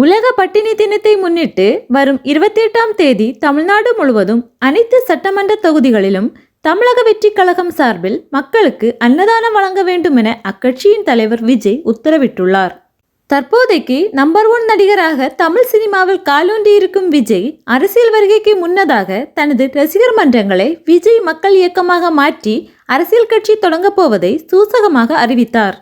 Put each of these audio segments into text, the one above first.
உலக பட்டினி தினத்தை முன்னிட்டு வரும் இருபத்தி எட்டாம் தேதி தமிழ்நாடு முழுவதும் அனைத்து சட்டமன்ற தொகுதிகளிலும் தமிழக வெற்றி கழகம் சார்பில் மக்களுக்கு அன்னதானம் வழங்க வேண்டும் என அக்கட்சியின் தலைவர் விஜய் உத்தரவிட்டுள்ளார். தற்போதைக்கு நம்பர் ஒன் நடிகராக தமிழ் சினிமாவில் காலூன்றியிருக்கும் விஜய் அரசியல் வருகைக்கு முன்னதாக தனது ரசிகர் மன்றங்களை விஜய் மக்கள் இயக்கமாக மாற்றி அரசியல் கட்சி தொடங்கப் போவதை சூசகமாக அறிவித்தார்.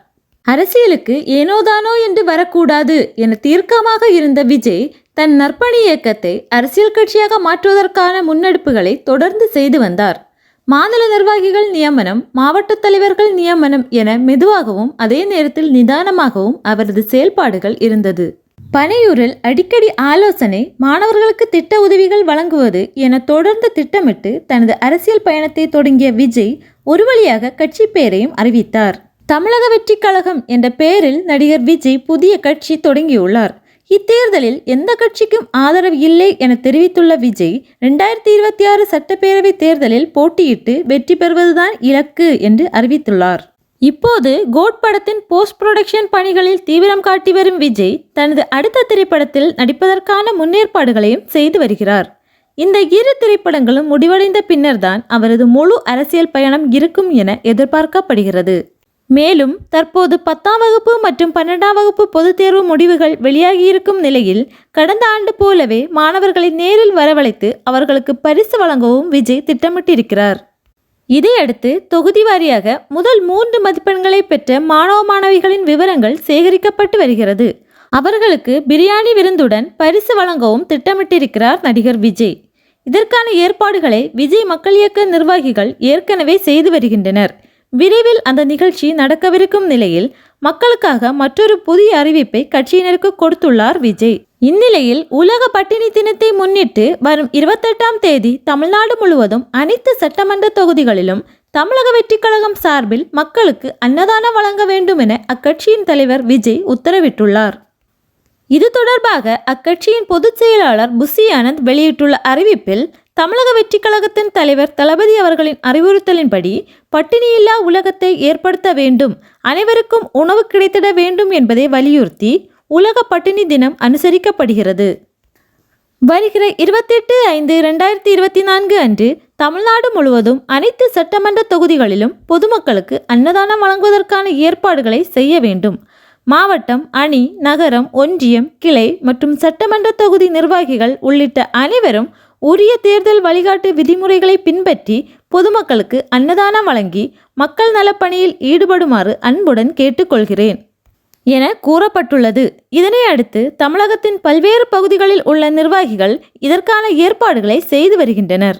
அரசியலுக்கு ஏனோதானோ என்று வரக்கூடாது என தீர்க்கமாக இருந்த விஜய் தன் நற்பணி இயக்கத்தை அரசியல் கட்சியாக மாற்றுவதற்கான முன்னெடுப்புகளை தொடர்ந்து செய்து வந்தார். மாநில நிர்வாகிகள் நியமனம் மாவட்ட தலைவர்கள் நியமனம் என மெதுவாகவும் அதே நேரத்தில் நிதானமாகவும் அவரது செயல்பாடுகள் இருந்தது. பனையூரில் அடிக்கடி ஆலோசனை மாணவர்களுக்கு திட்ட உதவிகள் வழங்குவது என தொடர்ந்து திட்டமிட்டு தனது அரசியல் பயணத்தை தொடங்கிய விஜய் ஒரு வழியாக கட்சி பெயரையும் அறிவித்தார். தமிழக வெற்றிக் கழகம் என்ற பெயரில் நடிகர் விஜய் புதிய கட்சி தொடங்கியுள்ளார். இத்தேர்தலில் எந்த கட்சிக்கும் ஆதரவு இல்லை என தெரிவித்துள்ள விஜய் ரெண்டாயிரத்தி இருபத்தி ஆறு சட்டப்பேரவை தேர்தலில் போட்டியிட்டு வெற்றி பெறுவதுதான் இலக்கு என்று அறிவித்துள்ளார். இப்போது கோட் படத்தின் போஸ்ட் புரொடக்ஷன் பணிகளில் தீவிரம் காட்டி வரும் விஜய் தனது அடுத்த திரைப்படத்தில் நடிப்பதற்கான முன்னேற்பாடுகளையும் செய்து வருகிறார். இந்த இரு திரைப்படங்களும் முடிவடைந்த பின்னர்தான் அவரது முழு அரசியல் பயணம் இருக்கும் என எதிர்பார்க்கப்படுகிறது. மேலும் தற்போது பத்தாம் வகுப்பு மற்றும் பன்னெண்டாம் வகுப்பு பொதுத் தேர்வு முடிவுகள் வெளியாகியிருக்கும் நிலையில் கடந்த ஆண்டு போலவே மாணவர்களை நேரில் வரவழைத்து அவர்களுக்கு பரிசு வழங்கவும் விஜய் திட்டமிட்டிருக்கிறார். இதையடுத்து தொகுதி வாரியாக முதல் மூன்று மதிப்பெண்களை பெற்ற மாணவ மாணவிகளின் விவரங்கள் சேகரிக்கப்பட்டு வருகிறது. அவர்களுக்கு பிரியாணி விருந்துடன் பரிசு வழங்கவும் திட்டமிட்டிருக்கிறார் நடிகர் விஜய். இதற்கான ஏற்பாடுகளை விஜய் மக்கள் இயக்க நிர்வாகிகள் ஏற்கனவே செய்து வருகின்றனர். விரைவில் அந்த நிகழ்ச்சி நடக்கவிருக்கும் நிலையில் மக்களுக்காக மற்றொரு புதிய அறிவிப்பை கட்சியினருக்கு கொடுத்துள்ளார் விஜய். இந்நிலையில் உலக பட்டினி தினத்தை முன்னிட்டு வரும் இருபத்தெட்டாம் தேதி தமிழ்நாடு முழுவதும் அனைத்து சட்டமன்ற தொகுதிகளிலும் தமிழக வெற்றிக் கழகம் சார்பில் மக்களுக்கு அன்னதானம் வழங்க வேண்டும் என அக்கட்சியின் தலைவர் விஜய் உத்தரவிட்டுள்ளார். இது தொடர்பாக அக்கட்சியின் பொதுச் செயலாளர் புசி ஆனந்த் வெளியிட்டுள்ள அறிவிப்பில் தமிழக வெற்றி கழகத்தின் தலைவர் தளபதி அவர்களின் அறிவுறுத்தலின்படி பட்டினியில்லா உலகத்தை ஏற்படுத்த வேண்டும் அனைவருக்கும் உணவு கிடைத்திட வேண்டும் என்பதை வலியுறுத்தி உலக பட்டினி தினம் அனுசரிக்கப்படுகிறது. வருகிற இருபத்தெட்டு ஐந்து ரெண்டாயிரத்தி இருபத்தி நான்கு அன்று தமிழ்நாடு முழுவதும் அனைத்து சட்டமன்ற தொகுதிகளிலும் பொதுமக்களுக்கு அன்னதானம் வழங்குவதற்கான ஏற்பாடுகளை செய்ய வேண்டும். மாவட்டம் அணி நகரம் ஒன்றியம் கிளை மற்றும் சட்டமன்ற தொகுதி நிர்வாகிகள் உள்ளிட்ட அனைவரும் உரிய தேர்தல் வழிகாட்டு விதிமுறைகளை பின்பற்றி பொதுமக்களுக்கு அன்னதானம் வழங்கி மக்கள் நலப்பணியில் ஈடுபடுமாறு அன்புடன் கேட்டுக்கொள்கிறேன் என கூறப்பட்டுள்ளது. இதனை அடுத்து தமிழகத்தின் பல்வேறு பகுதிகளில் உள்ள நிர்வாகிகள் இதற்கான ஏற்பாடுகளை செய்து வருகின்றனர்.